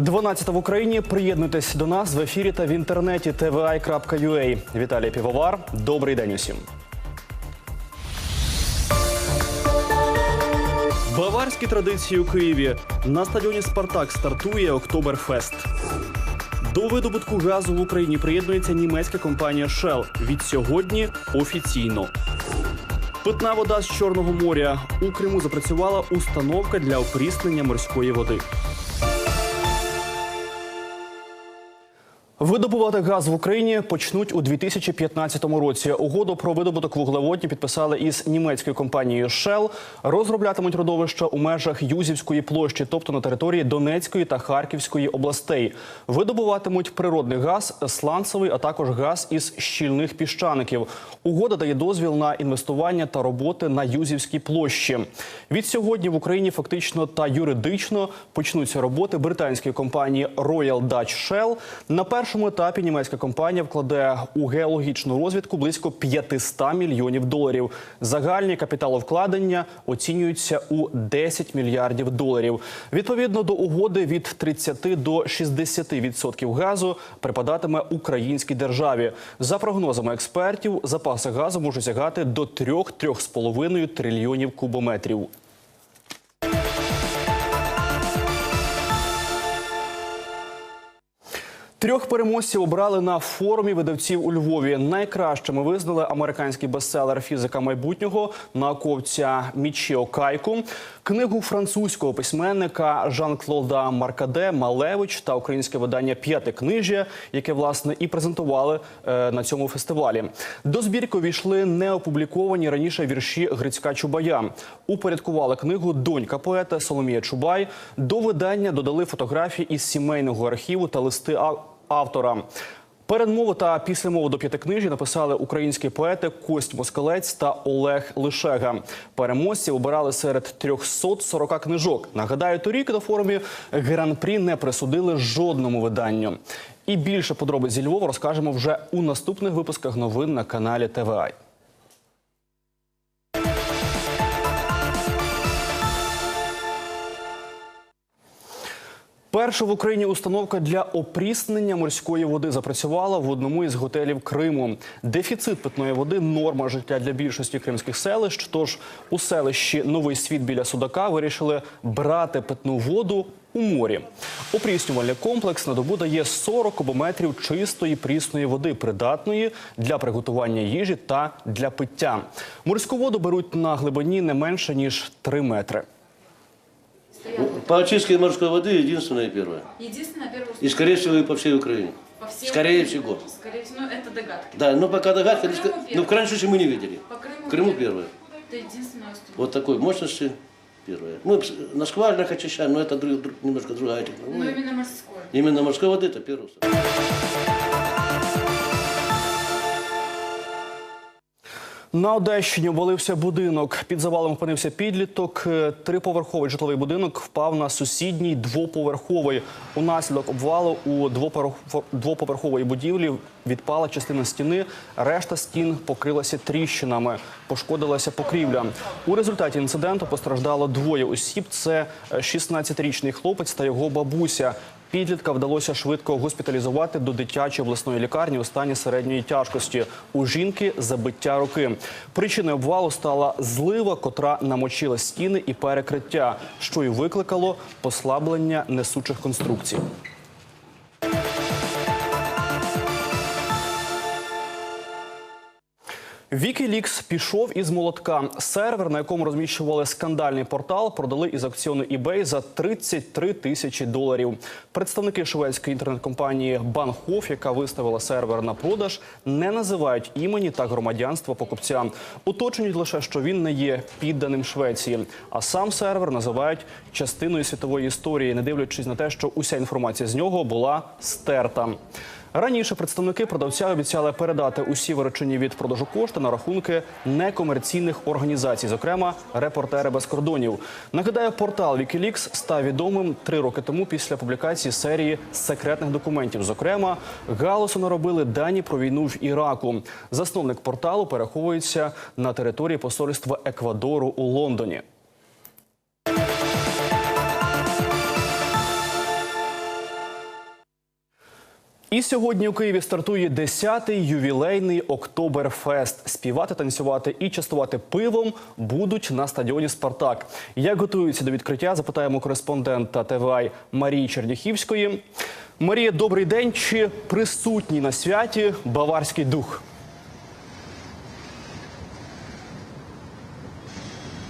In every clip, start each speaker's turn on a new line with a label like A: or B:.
A: 12 в Україні. Приєднуйтесь до нас в ефірі та в інтернеті tvi.ua. Віталій Півовар. Добрий день усім. Баварські традиції у Києві. На стадіоні Спартак стартує Октоберфест. До видобутку газу в Україні приєднується німецька компанія Shell. Від сьогодні офіційно. Питна вода з Чорного моря. У Криму запрацювала установка для опріснення морської води. Видобувати газ в Україні почнуть у 2015 році. Угоду про видобуток вуглеводні підписали із німецькою компанією Shell. Розроблятимуть родовища у межах Юзівської площі, тобто на території Донецької та Харківської областей. Видобуватимуть природний газ, сланцевий, а також газ із щільних піщаників. Угода дає дозвіл на інвестування та роботи на Юзівській площі. Від сьогодні в Україні фактично та юридично почнуться роботи британської компанії Royal Dutch Shell. На першому етапі німецька компанія вкладе у геологічну розвідку близько 500 мільйонів доларів. Загальні капіталовкладення оцінюються у 10 мільярдів доларів. Відповідно до угоди від 30 до 60% газу припадатиме українській державі. За прогнозами експертів, запаси газу можуть сягати до 3-3,5 трильйонів кубометрів. Трьох переможців обрали на форумі видавців у Львові. Найкращими визнали американський бестселер фізика майбутнього науковця Мічіо Кайку, книгу французького письменника Жан-Клода Маркаде Малевич та українське видання П'ятикнижжя, яке власне і презентували е, на цьому фестивалі. До збірки увійшли неопубліковані раніше вірші Грицька Чубая. Упорядкували книгу Донька поета Соломія Чубай. До видання додали фотографії із сімейного архіву та листи автора. Передмову та післямову до п'ятикнижі написали українські поети Кость Москалець та Олег Лишега. Переможців обирали серед 340 книжок. Нагадаю, торік на форумі гран-прі не присудили жодному виданню. І більше подробиць зі Львова розкажемо вже у наступних випусках новин на каналі ТВА. Перша в Україні установка для опріснення морської води запрацювала в одному із готелів Криму. Дефіцит питної води норма життя для більшості кримських селищ. Тож у селищі Новий світ біля Судака вирішили брати питну воду у морі. Опріснювальний комплекс на добу дає 40 кубометрів чистої прісної води, придатної для приготування їжі та для пиття. Морську воду беруть на глибині не менше ніж 3 метри.
B: По очистке морской воды единственное и первое.
C: Единственное, первое
B: И, скорее всего, и по всей Украине.
C: по всей
B: скорее
C: Украине.
B: всего.
C: Скорее всего, ну это догадки.
B: Да, но пока догадка,
C: По Крыму первое.
B: ну, в крайнем случае мы не видели.
C: По Крыму,
B: Крыму первое.
C: Это единственное уступ.
B: Вот такой мощности первое. Мы пс- на скважинах очищаем, но это друг- друг- немножко другая
C: Но
B: технология.
C: именно морское.
B: Именно морской воды это первое.
A: На Одещині обвалився будинок. Під завалом опинився підліток. Е, Триповерховий житловий будинок впав на сусідній двоповерховий. Унаслідок обвалу у двоповерхо- двоповерхової будівлі відпала частина стіни. Решта стін покрилася тріщинами. Пошкодилася покрівля. У результаті інциденту постраждало двоє осіб. Це е, 16-річний хлопець та його бабуся. Підлітка вдалося швидко госпіталізувати до дитячої обласної лікарні у стані середньої тяжкості. У жінки забиття руки. Причиною обвалу стала злива, котра намочила стіни і перекриття, що й викликало послаблення несучих конструкцій. Вікілікс пішов із молотка. Сервер, на якому розміщували скандальний портал, продали із аукціону eBay за 33 тисячі доларів. Представники шведської інтернет-компанії Банхоф, яка виставила сервер на продаж, не називають імені та громадянства покупця. Уточнюють лише, що він не є підданим Швеції. А сам сервер називають частиною світової історії, не дивлячись на те, що уся інформація з нього була стерта. Раніше представники продавця обіцяли передати усі виручені від продажу кошти на рахунки некомерційних організацій, зокрема репортери без кордонів. Нагадаю, портал Wikileaks став відомим три роки тому після публікації серії секретних документів. Зокрема, галасу наробили дані про війну в Іраку. Засновник порталу переховується на території посольства Еквадору у Лондоні. І сьогодні у Києві стартує 10-й ювілейний Октоберфест. Співати, танцювати і частувати пивом будуть на стадіоні Спартак. Як готуються до відкриття? Запитаємо кореспондента ТВА Марії Черняхівської. Марія, добрий день. Чи присутній на святі баварський дух?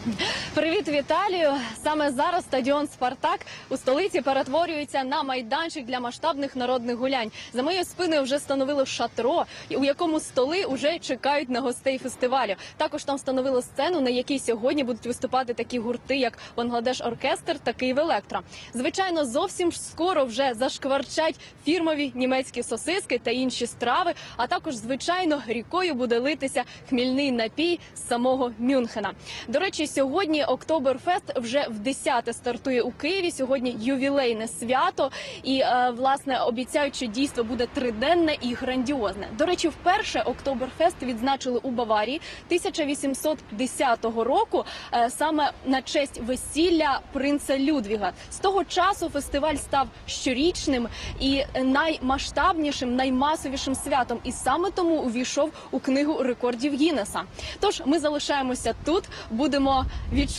D: Привіт, Віталію! Саме зараз стадіон Спартак у столиці перетворюється на майданчик для масштабних народних гулянь. За моєю спиною вже встановили шатро, у якому столи вже чекають на гостей фестивалю. Також там встановили сцену, на якій сьогодні будуть виступати такі гурти, як Бангладеш Оркестр та Київ Електро. Звичайно, зовсім скоро вже зашкварчать фірмові німецькі сосиски та інші страви. А також, звичайно, рікою буде литися хмільний напій з самого Мюнхена. До речі, сьогодні Октоберфест вже в 10 стартує у Києві. Сьогодні ювілейне свято, і е, власне обіцяють, що дійство буде триденне і грандіозне. До речі, вперше Октоберфест відзначили у Баварії 1810 року, е, саме на честь весілля принца Людвіга. З того часу фестиваль став щорічним і наймасштабнішим, наймасовішим святом. І саме тому увійшов у книгу рекордів Гіннеса. Тож ми залишаємося тут, будемо відчувати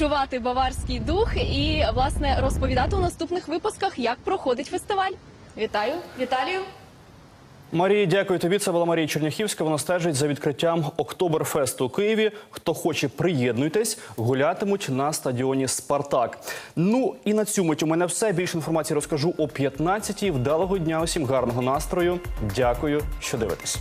D: баварський дух і власне розповідати у наступних випусках, як проходить фестиваль. Вітаю, Віталію.
A: Марії, дякую тобі. Це була Марія Черняхівська. Вона стежить за відкриттям Октоберфесту у Києві. Хто хоче, приєднуйтесь, гулятимуть на стадіоні Спартак. Ну і на цю мить у мене все. Більше інформації розкажу о 15-й. Вдалого дня усім гарного настрою. Дякую, що дивитесь.